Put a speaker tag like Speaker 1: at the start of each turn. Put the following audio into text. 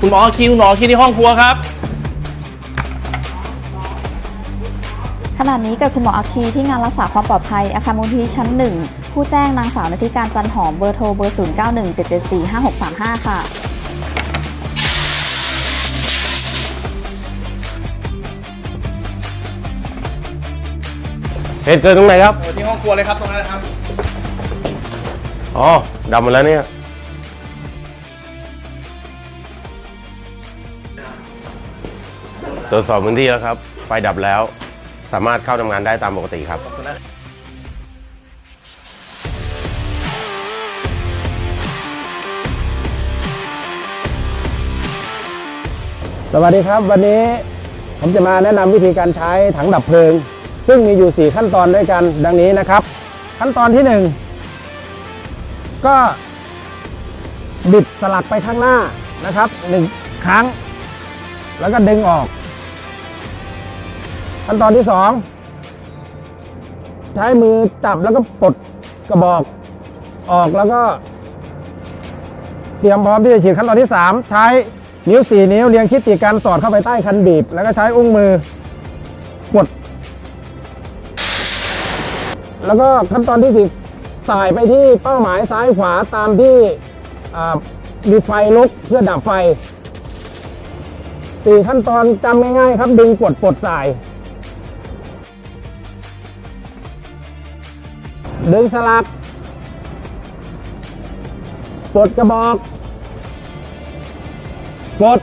Speaker 1: คุณหมอคิวหมอคิวที่ห้องครัวครับ
Speaker 2: ขณะนี้กับคุณหมออาคีที่งานรักษาความปลอดภัยอาคารมูลที่ชั้น 1 ผู้แจ้งนางสาวนาธิการจันหอมเบอร์โทรเบอร์ 0917745635 ค่ะ
Speaker 3: เหตุเกิดตรงไหนครับ
Speaker 1: ที่ห้องครัวเลยครับตรงนั้นนะครับ
Speaker 3: อ๋อดับหมดแล้วเนี่ย ตรวจสอบพื้นที่แล้วครับ ไฟดับแล้ว สามารถเข้าทำงานได้ตามปกติครับ
Speaker 4: สวัสดีครับวันนี้ผมจะมาแนะนำวิธีการใช้ถังดับเพลิง ซึ่งมีอยู่ 4 ขั้นตอนด้วยกันดังนี้นะครับ ขั้นตอนที่ 1 ก็บิดสลักไปข้างหน้านะครับหนึ่งครั้ง แล้วก็ดึงออก ขั้นตอนที่2ใช้มือจับแล้วก็ปลดกระบอกออกแล้วก็ เตรียมพร้อมที่จะฉีดขั้นตอนที่3ใช้นิ้ว4นิ้วเรียงคิดติกันสอดเข้าไปใต้คันบีบ แล้วก็ใช้อุ้งมือกด แล้วก็ขั้นตอนที่4สายไปที่เป้าหมายซ้ายขวาตามที่มีไฟลุกเพื่อดับไฟ4ขั้นตอนจำง่ายๆครับ ดึงกดปลดสาย ดึงสลักปลดกระบอกกด